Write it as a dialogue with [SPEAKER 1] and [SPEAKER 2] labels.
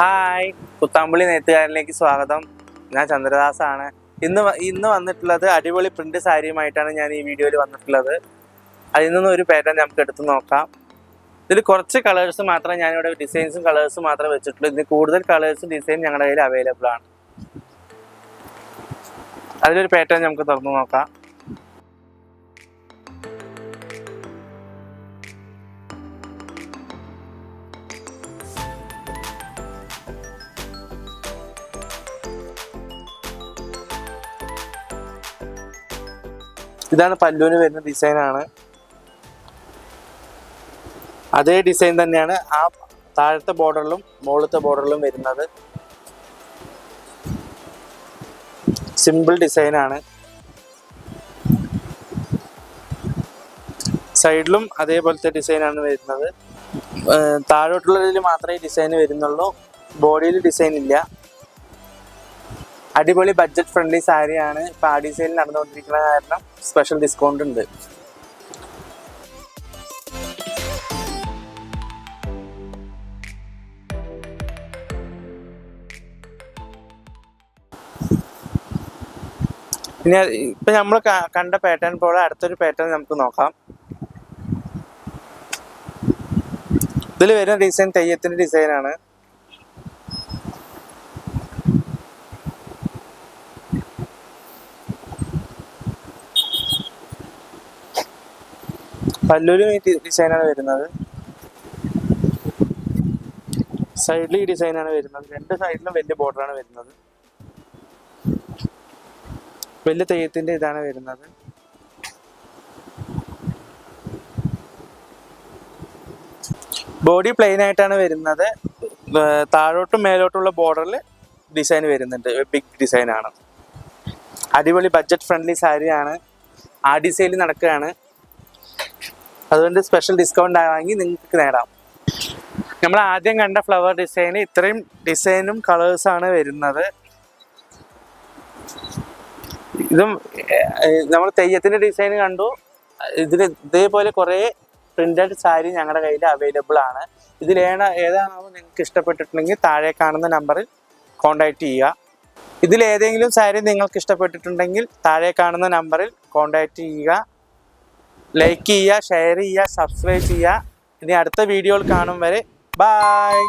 [SPEAKER 1] Hi പുത്താമ്പള്ളി നെയ്ത്തുകാരനിലേക്ക് സ്വാഗതം. ഞാൻ ചന്ദ്രദാസാണ്. ഇന്ന് ഇന്ന് വന്നിട്ടുള്ളത് അടിപൊളി പ്രിന്റ് സാരിയുമായിട്ടാണ് ഞാൻ ഈ വീഡിയോയിൽ വന്നിട്ടുള്ളത്. അതിൽ നിന്ന് ഒരു പാറ്റേൺ നമുക്ക് എടുത്തു നോക്കാം. ഇതിൽ കുറച്ച് കളേഴ്സ് മാത്രമേ ഞാനിവിടെ ഡിസൈൻസും കളേഴ്സും മാത്രമേ വെച്ചിട്ടുള്ളൂ. ഇതിന് കൂടുതൽ കളേഴ്സും ഡിസൈൻ ഞങ്ങളുടെ കയ്യിൽ അവൈലബിൾ ആണ്. അതിലൊരു പാറ്റേൺ നമുക്ക് തുറന്നു നോക്കാം. ഇതാണ് പല്ലുവിന് വരുന്ന ഡിസൈനാണ് അതേ ഡിസൈൻ തന്നെയാണ് ആ താഴത്തെ ബോർഡറിലും മുകളിലത്തെ ബോർഡറിലും വരുന്നത്. സിമ്പിൾ ഡിസൈനാണ് സൈഡിലും അതേപോലത്തെ ഡിസൈനാണ് വരുന്നത്. താഴോട്ടുള്ളതിൽ മാത്രമേ ഡിസൈൻ വരുന്നുള്ളൂ. ബോഡിയിൽ ഡിസൈൻ ഇല്ല. അടിപൊളി ബഡ്ജറ്റ് ഫ്രണ്ട്ലി സാരിയാണ് ഇപ്പൊ ആ സെയിൽ നടന്നുകൊണ്ടിരിക്കുന്ന കാരണം സ്പെഷ്യൽ ഡിസ്കൗണ്ട് ഉണ്ട്. അത് ഇപ്പൊ നമ്മൾ കണ്ട പാറ്റേൺ പോലെ അടുത്തൊരു പാറ്റേൺ നമുക്ക് നോക്കാം. ഇതിൽ വരുന്ന ഡിസൈൻ തെയ്യത്തിന്റെ ഡിസൈനാണ് പല്ലൂരും ഡിസൈനാണ് വരുന്നത്. സൈഡിൽ ഈ ഡിസൈനാണ് വരുന്നത്. രണ്ട് സൈഡിലും വലിയ ബോർഡറാണ് വരുന്നത്. വലിയ തെയ്യത്തിന്റെ ഇതാണ് വരുന്നത്. ബോഡി പ്ലെയിൻ ആയിട്ടാണ് വരുന്നത്. താഴോട്ടും മേലോട്ടുള്ള ബോർഡറിൽ ഡിസൈൻ വരുന്നുണ്ട്. ബിഗ് ഡിസൈൻ ആണ്. അടിപൊളി ബഡ്ജറ്റ് ഫ്രണ്ട്ലി സാരിയാണ് ആ ഡിസൈനിൽ നടക്കുകയാണ്. അതുകൊണ്ട് സ്പെഷ്യൽ ഡിസ്കൗണ്ട് വാങ്ങി നിങ്ങൾക്ക് നേടാം. നമ്മൾ ആദ്യം കണ്ട ഫ്ലവർ ഡിസൈൻ ഇത്രയും ഡിസൈനും കളേഴ്സാണ് വരുന്നത്. ഇതും നമ്മൾ തെയ്യത്തിന്റെ ഡിസൈൻ കണ്ടു. ഇതിൽ ഇതേപോലെ കുറേ പ്രിന്റഡ് സാരി ഞങ്ങളുടെ കയ്യിൽ അവൈലബിൾ ആണ്. ഏതാ ഏതാണോ നിങ്ങൾക്ക് ഇഷ്ടപ്പെട്ടിട്ടുണ്ടെങ്കിൽ താഴെ കാണുന്ന നമ്പറിൽ കോൺടാക്റ്റ് ചെയ്യുക. ഇതിലേതെങ്കിലും സാരി നിങ്ങൾക്ക് ഇഷ്ടപ്പെട്ടിട്ടുണ്ടെങ്കിൽ താഴെ കാണുന്ന നമ്പറിൽ കോൺടാക്റ്റ് ചെയ്യുക. ലൈക്ക് ചെയ്യുക ഷെയർ ചെയ്യുക സബ്സ്ക്രൈബ് ചെയ്യുക. ഇനി അടുത്ത വീഡിയോയിൽ കാണും വരെ. ബായ്